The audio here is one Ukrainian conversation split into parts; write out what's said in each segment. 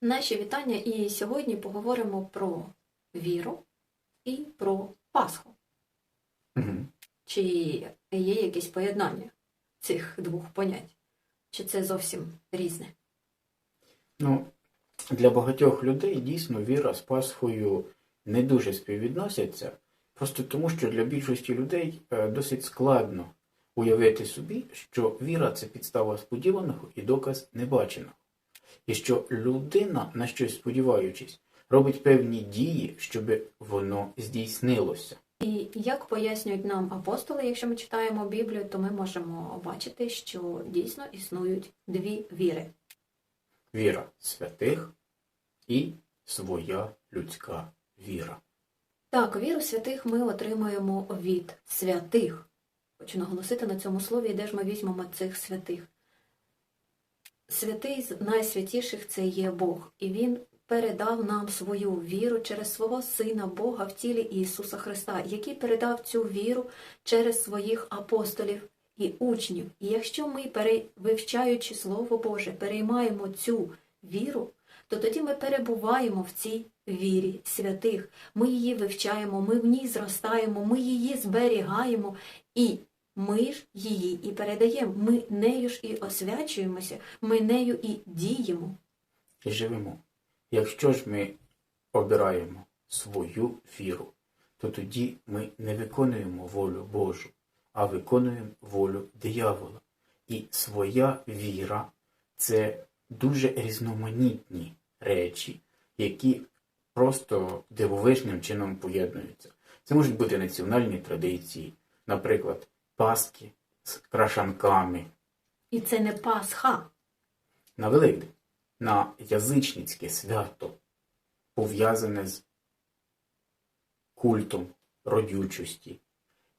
Наші вітання і сьогодні поговоримо про віру і про Пасху. Угу. Чи є якесь поєднання цих двох понять? Чи це зовсім різне? Ну, для багатьох людей дійсно віра з Пасхою не дуже співвідносяться, просто тому, що для більшості людей е, досить складно уявити собі, що віра це підстава сподіваного і доказ небаченого. І що людина, на щось сподіваючись, робить певні дії, щоб воно здійснилося. І як пояснюють нам апостоли, якщо ми читаємо Біблію, то ми можемо бачити, що дійсно існують дві віри. Віра святих і своя людська віра. Так, віру святих ми отримуємо від святих. Хочу наголосити на цьому слові, де ж ми візьмемо цих святих. Святий з найсвятіших це є Бог, і Він передав нам свою віру через свого Сина Бога в тілі Ісуса Христа, який передав цю віру через своїх апостолів і учнів. І якщо ми, вивчаючи Слово Боже, переймаємо цю віру, то тоді ми перебуваємо в цій вірі святих. Ми її вивчаємо, ми в ній зростаємо, ми її зберігаємо, і ми ж її і передаємо. Ми нею ж і освячуємося, ми нею і діємо. і живемо. Якщо ж ми обираємо свою віру, то тоді ми не виконуємо волю Божу, а виконуємо волю диявола. І своя віра це дуже різноманітні речі, які просто дивовижним чином поєднуються. Це можуть бути національні традиції, наприклад, паски з крашанками, І це не Пасха. на Великдень, на язичницьке свято, пов'язане з культом родючості.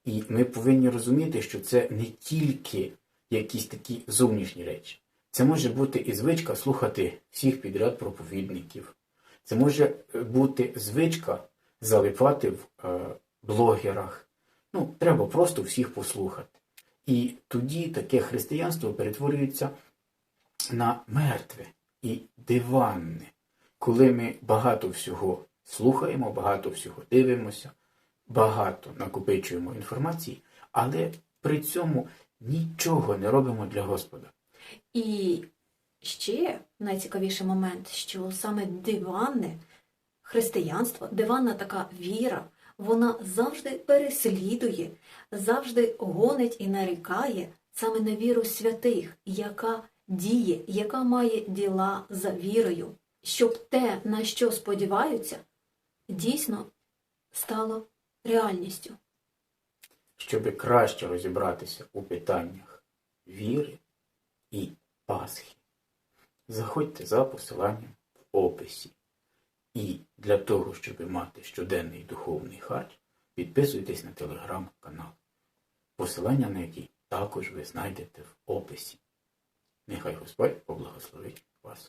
І ми повинні розуміти, що це не тільки якісь такі зовнішні речі. Це може бути і звичка слухати всіх підряд проповідників. Це може бути звичка залипати в е, блогерах. Ну, треба просто всіх послухати. І тоді таке християнство перетворюється на мертве і диванне, коли ми багато всього слухаємо, багато всього дивимося, багато накопичуємо інформації, але при цьому нічого не робимо для Господа. І ще найцікавіший момент, що саме диванне християнство, диванна така віра, вона завжди переслідує, завжди гонить і нарікає саме на віру святих, яка діє, яка має діла за вірою, щоб те, на що сподіваються, дійсно стало реальністю. Щоб краще розібратися у питаннях віри і Пасхи, заходьте за посиланням в описі. І для того, щоб мати щоденний духовний харч, підписуйтесь на телеграм-канал, посилання на який також ви знайдете в описі. Нехай Господь поблагословить вас.